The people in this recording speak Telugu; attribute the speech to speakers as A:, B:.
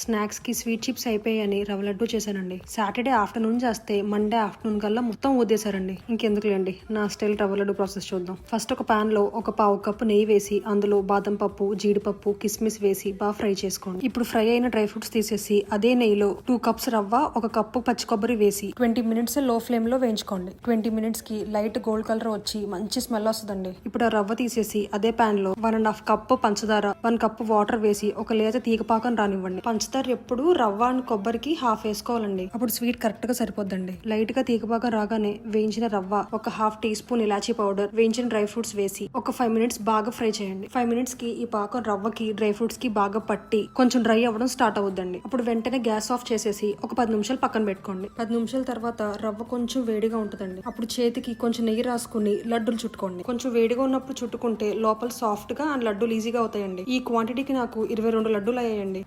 A: స్నాక్స్కి స్వీట్ చిప్స్ అయిపోయాయని రవ్వ లడ్డు చేశానండి. సాటర్డే ఆఫ్టర్నూన్ చేస్తే మండే ఆఫ్టర్నూన్ కల్లా మొత్తం ఊదేశారండి. ఇంకెందుకులేండి నా స్టైల్ రవ్వ లడ్డు ప్రాసెస్ చూద్దాం. ఫస్ట్ ఒక పాన్లో ఒక పావు కప్పు నెయ్యి వేసి అందులో బాదం పప్పు జీడిపప్పు కిస్మిస్ వేసి బాగా ఫ్రై చేసుకోండి. ఇప్పుడు ఫ్రై అయిన డ్రై ఫ్రూట్స్ తీసేసి అదే నెయ్యిలో టూ కప్స్ రవ్వ ఒక కప్పు పచ్చి కొబ్బరి వేసి ట్వంటీ మినిట్స్లో ఫ్లేమ్లో వేయించుకోండి. ట్వంటీ మినిట్స్కి లైట్ గోల్డ్ కలర్ వచ్చి మంచి స్మెల్ వస్తుందండి. ఇప్పుడు ఆ రవ్వ తీసేసి అదే ప్యాన్లో వన్ అండ్ హాఫ్ కప్పు పంచదార వన్ కప్పు వాటర్ వేసి ఒక లేత తీగపాకం రానివ్వండి. పంచదార ఎప్పుడు రవ్వ అండ్ కొబ్బరికి హాఫ్ వేసుకోవాలండి. అప్పుడు స్వీట్ కరెక్ట్గా సరిపోద్దండి. లైట్గా తీగపాకం రాగానే వేయించిన రవ్వ ఒక హాఫ్ టీ స్పూన్ ఇలాచీ పౌడర్ వేయించిన డ్రై ఫ్రూట్స్ వేసి ఒక ఫైవ్ మినిట్స్ బాగా ఫ్రై చేయండి. ఫైవ్ మినిట్స్కి ఈ పాకం రవ్వకి డ్రై ఫ్రూట్స్కి బాగా పట్టి కొంచెం డ్రై అవ్వడం స్టార్ట్ అవుద్దండి. అప్పుడు వెంటనే గ్యాస్ ఆఫ్ చేసేసి ఒక పది నిమిషాలు పక్కన పెట్టుకోండి. పది నిమిషాల తర్వాత రవ్వ కొంచెం వేడిగా ఉంటుందండి. అప్పుడు చేతికి కొంచెం నెయ్యి రాసుకుని లడ్డూలు చుట్టుకోండి. కొంచెం వేడిగా ఉన్నప్పుడు చుట్టుకుంటే లోపల సాఫ్ట్గా అండ్ లడ్డూలు ఈజీగా అవుతాయండి. ఈ క్వాంటిటీకి నాకు ఇరవై రెండు లడ్డూలు అయ్యాయండి.